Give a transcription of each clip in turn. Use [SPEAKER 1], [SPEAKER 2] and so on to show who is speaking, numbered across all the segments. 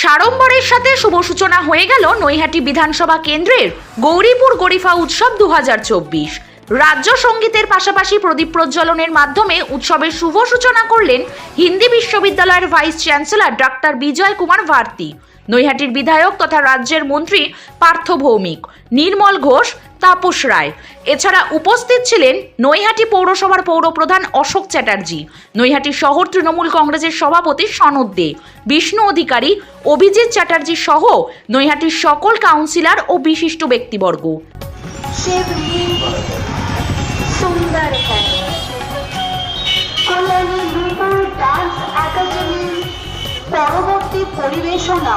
[SPEAKER 1] সাড়ম্বরের সাথে শুভ সূচনা হয়ে গেল নৈহাটি বিধানসভা কেন্দ্রের গৌরীপুর গরিফা উৎসব দু হাজার চব্বিশ। রাজ্য সঙ্গীতের পাশাপাশি প্রদীপ প্রজ্বলনের মাধ্যমে উৎসবের শুভ সূচনা করলেন হিন্দি বিশ্ববিদ্যালয়ের ভাইস চ্যান্সেলর ডাক্তার বিজয় কুমার ভারতী। নৈহাটির বিধায়ক তথা রাজ্যের মন্ত্রী পার্থ ভৌমিক নির্মল ঘোষ তাপস রায় এছাড়া উপস্থিত ছিলেন নৈহাটি পৌরসভার পৌরপ্রধান অশোক চ্যাটার্জি নৈহাটি শহর তৃণমূল কংগ্রেসের সভাপতি সনদ দে বিষ্ণু অধিকারী অভিজিৎ চ্যাটার্জি সহ নৈহাটির সকল কাউন্সিলর ও বিশিষ্ট ব্যক্তিবর্গ
[SPEAKER 2] शिव ही सुंदर है পরবর্তী পরিবেশনা।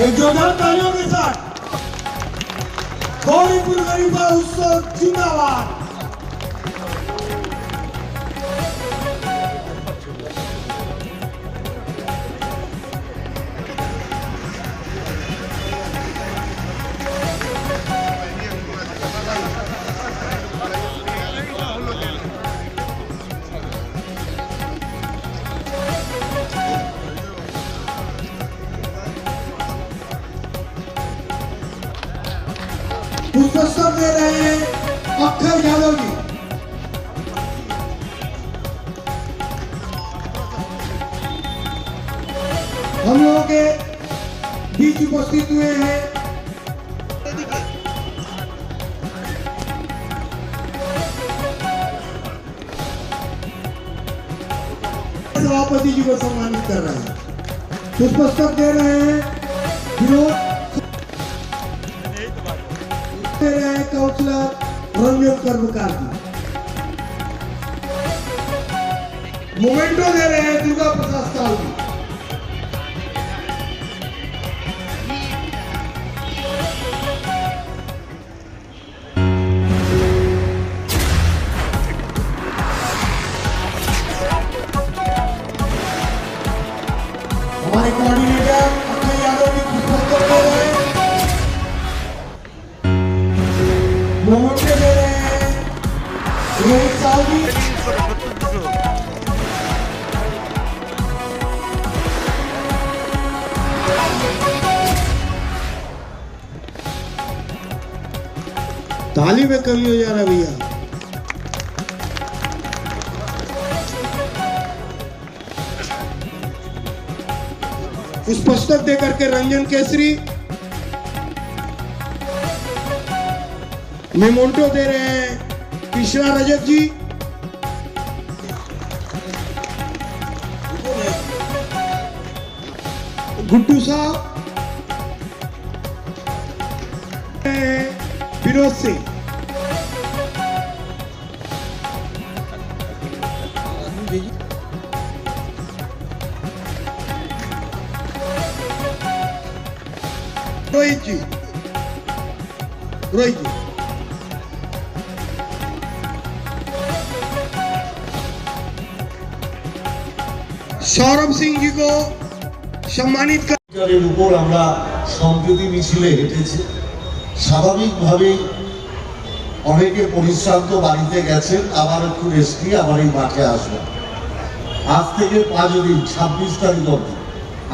[SPEAKER 2] শিব
[SPEAKER 3] जोरदार तालियों के साथ गौरीपुर गरीबा उत्सव जिंदाबाद दे रहे हैं अक्षय यादव जी हम लोगों के बीच उपस्थित हुए हैं। सभापति जी को सम्मानित कर रहे हैं पुष्पस्तक दे रहे हैं विनोद दे रहे हैं काउंसलर रंजन कर्मकार. जी मोमेंटो दे रहे हैं दुर्गा प्रसाद साहु. ताली में कमी हो जा रहा भैया। उस पुस्तक दे करके रंजन केसरी मेमोंटो दे रहे हैं कृष्णा रजत जी गुड्डू साहब विनोद सिंह रोहित जी रोहित जी সৌরভ সিং জিকে সম্মানিত
[SPEAKER 4] এর উপর আমরা সম্প্রতি মিছিলে হেঁটেছি। স্বাভাবিকভাবেই অনেকে পরিশ্রান্ত বাড়িতে গেছেন, আবার একটু রেস্ট নিয়ে আবার এই মাঠে আসবেন। আজ থেকে পাঁচ দিন, ছাব্বিশ তারিখ অব্দি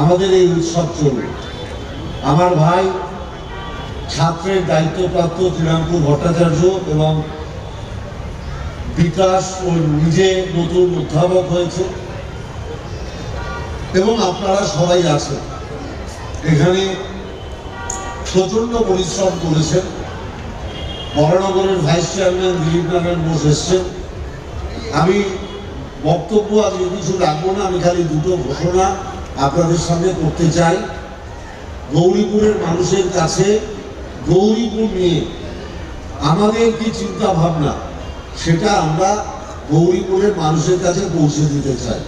[SPEAKER 4] আমাদের এই উৎসব চলবে। আমার ভাই, ছাত্রের দায়িত্বপ্রাপ্ত তৃণাঙ্কুর ভট্টাচার্য এবং বিকাশ ও নিজে নতুন অধ্যাপক হয়েছে। এবং আপনারা সবাই আছেন। এখানে প্রচণ্ড পরিশ্রম করেছেন। মহানগরের ভাইস চেয়ারম্যান দিলীপ নারায়ণ বোস এসছেন। আমি বক্তব্য আজকে কিছু রাখব না, আমি খালি দুটো ঘোষণা আপনাদের সামনে করতে চাই। গৌরীপুরের মানুষের কাছে গৌরীপুর নিয়ে আমাদের কি চিন্তা ভাবনা সেটা আমরা গৌরীপুরের মানুষের কাছে পৌঁছে দিতে চাই।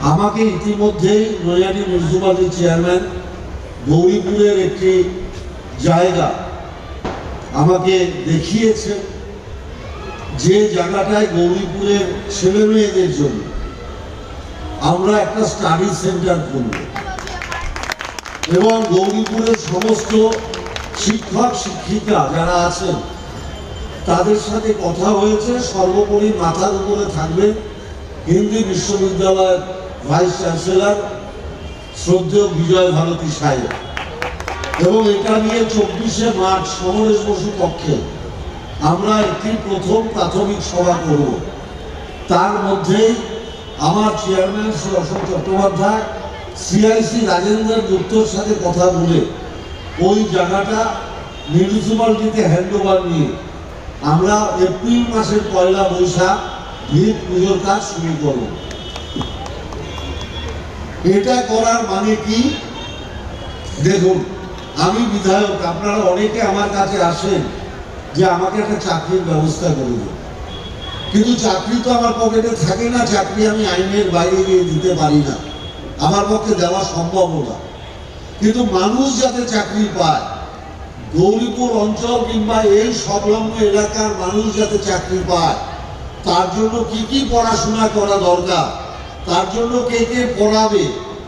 [SPEAKER 4] আমাকে ইতিমধ্যেই নৈয়াটি মিউনিসিপালিটি চেয়ারম্যান গৌরীপুরের একটি জায়গা আমাকে দেখিয়েছে যে জায়গাটায় গৌরীপুরের ছেলে মেয়েদের জন্য আমরা একটা স্টাডি সেন্টার খুলব। এবং গৌরীপুরের সমস্ত শিক্ষক, শিক্ষিকা যারা আছেন, তাদের সাথে কথা হয়েছে। সর্বোপরি মাথার উপরে থাকবে হিন্দি বিশ্ববিদ্যালয়ের ভাইস চ্যান্সেলর শ্রদ্ধেয় বিজয় ভারতী সাহেব এবং এটা নিয়ে চব্বিশে মার্চ সমরেশ বসু পক্ষে আমরা একটি প্রথম প্রাথমিক সভা করব। তার মধ্যেই আমার চেয়ারম্যান শ্রী অশোক চট্টোপাধ্যায় সিআইসি রাজেন্দ্র গুপ্তর সাথে কথা বলে ওই জায়গাটা মিউনিসিপালিটিতে হ্যান্ড ওভার নিয়ে আমরা এপ্রিল মাসের পয়লা বৈশাখ ভিত পুজোর কাজ শুরু করব। এটা করার মানে কি? দেখুন, আমি বিধায়ক, আপনারা অনেকে আমার কাছে আসেন যে আমাকে একটা চাকরির ব্যবস্থা করে দিন। কিন্তু চাকরি তো আমার পকেটে থাকে না, চাকরি আমি আইনের বাইরে গিয়ে দিতে পারি না। আমার পক্ষে দেওয়া সম্ভব না। কিন্তু মানুষ যাতে চাকরি পায়, গৌরীপুর অঞ্চল কিংবা এই সংলগ্ন এলাকার মানুষ যাতে চাকরি পায়, তার জন্য কি কি পড়াশোনা করা দরকার? তার জন্য কে কে পড়াবে?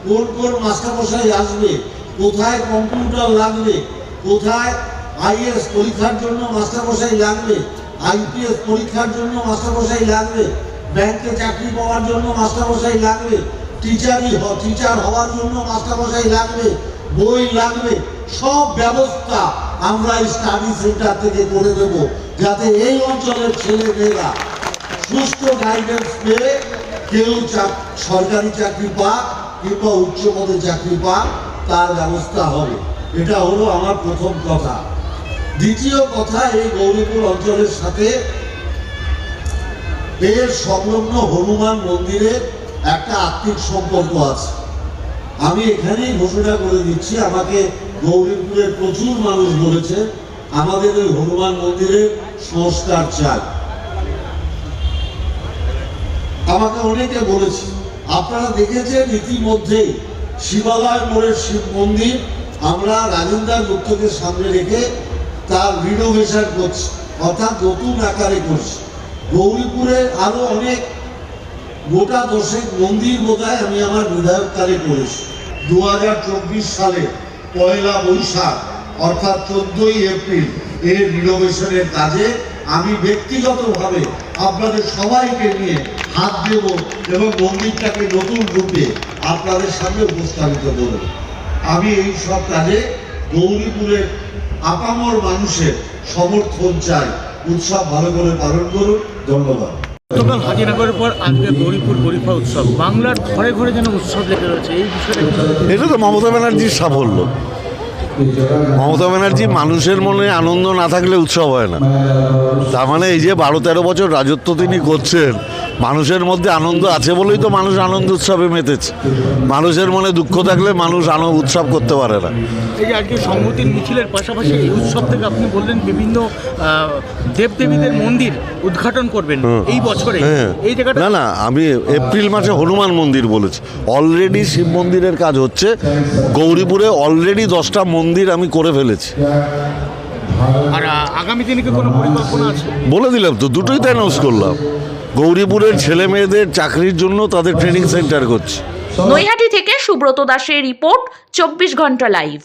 [SPEAKER 4] কোন কোন মাস্টারমশাই আসবে? কোথায় কম্পিউটার লাগবে? কোথায় আইএস পরীক্ষার জন্য মাস্টারমশাই লাগবে? আইপিএস পরীক্ষার জন্য মাস্টারমশাই লাগবে? ব্যাংকে চাকরি পাওয়ার জন্য মাস্টারমশাই লাগবে? টিচারই টিচার হওয়ার জন্য মাস্টারমশাই লাগবে? বই লাগবে? সব ব্যবস্থা আমরা স্টাডি সেন্টার থেকে করে দেব, যাতে এই অঞ্চলের ছেলে মেয়েরা সুষ্ঠু গাইডেন্স পেয়ে কেউ সরকারি চাকরি পাক কিংবা উচ্চ পদে চাকরি পাক, তার ব্যবস্থা হবে। এটা হলো আমার প্রথম কথা। দ্বিতীয় কথা, এই গৌরীপুর অঞ্চলের সাথে এর সংলগ্ন হনুমান মন্দিরের একটা আত্মিক সম্পর্ক আছে। আমি এখানেই ঘোষণা করে দিচ্ছি, আমাকে গৌরীপুরের প্রচুর মানুষ বলেছে আমাদের ওই হনুমান মন্দিরের সংস্কার চাই। আমাকে অনেকে বলেছে, আপনারা দেখেছেন ইতিমধ্যেই শিবালয় মোড়ের শিব মন্দির, আমরা রাজেন্দ্র গুপ্তকে সামনে রেখে তার রিনোভেশন করছি, অর্থাৎ নতুন আকারে করছি। গৌরীপুরে আরও অনেক গোটা দশেক মন্দির বোধহয় আমি আমার বিধায়ককালে করেছি। দু হাজার চব্বিশ সালে পয়লা বৈশাখ, অর্থাৎ চোদ্দই এপ্রিল, এর রিনোভেশনের কাজে আমি ব্যক্তিগতভাবে আপনাদের সবাইকে নিয়ে হাত দেব এবং মন্দিরটাকে নতুন রূপে আপনাদের সামনে উপস্থাপিত করব। আমি এই সব কাজে গৌরীপুরের আপামর মানুষের সমর্থন চাই। উৎসব ভালো করে পালন করুন। ধন্যবাদ।
[SPEAKER 5] গতকাল হাজিনগরের পর আজকে গৌরীপুর গরিফা উৎসব। বাংলার ঘরে ঘরে যেন উৎসব লেগে রয়েছে এই বিষয়ে
[SPEAKER 6] এটা তো মমতা ব্যানার্জির সাফল্য। মমতা ব্যানার্জি মানুষের মনে আনন্দ না থাকলে উৎসব হয় না। তার মানে এই যে বারো তেরো বছর রাজত্ব তিনি করছেন মানুষের মধ্যে আনন্দ আছে বলেই তো মানুষ আনন্দ উৎসবে মেতেছে। মানুষের মনে দুঃখ থাকলে মানুষ আনন্দ উৎসব করতে পারে না।
[SPEAKER 5] এই যে আজকে সংহতির মিছিলের পাশাপাশি এই উৎসব থেকে আপনি বললেন বিভিন্ন দেবদেবীদের মন্দির উদ্ঘাটন করবেন এই বছরে।
[SPEAKER 6] হ্যাঁ।
[SPEAKER 5] এই জায়গাটা
[SPEAKER 6] না না আমি এপ্রিল মাসে হনুমান মন্দির বলেছি। অলরেডি শিব মন্দিরের কাজ হচ্ছে। গৌরীপুরে অলরেডি দশটা মন্দির আমি করে ফেলেছি।
[SPEAKER 5] আর আগামী দিনে কি কোনো পরিকল্পনা আছে?
[SPEAKER 6] বলে দিলাম তো দুটোই তো অ্যানাউন্স করলাম। গৌরীপুরের ছেলে মেয়েদের চাকরির জন্য তাদের ট্রেনিং সেন্টার করছি।
[SPEAKER 1] নৈহাটি থেকে সুব্রত দাসের রিপোর্ট চব্বিশ ঘণ্টা লাইভ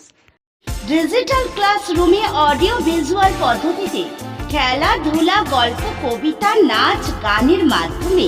[SPEAKER 7] ডিজিটাল ক্লাসরুমে অডিও ভিজুয়াল পদ্ধতিতে খেলাধুলা গল্প কবিতা নাচ গানের মাধ্যমে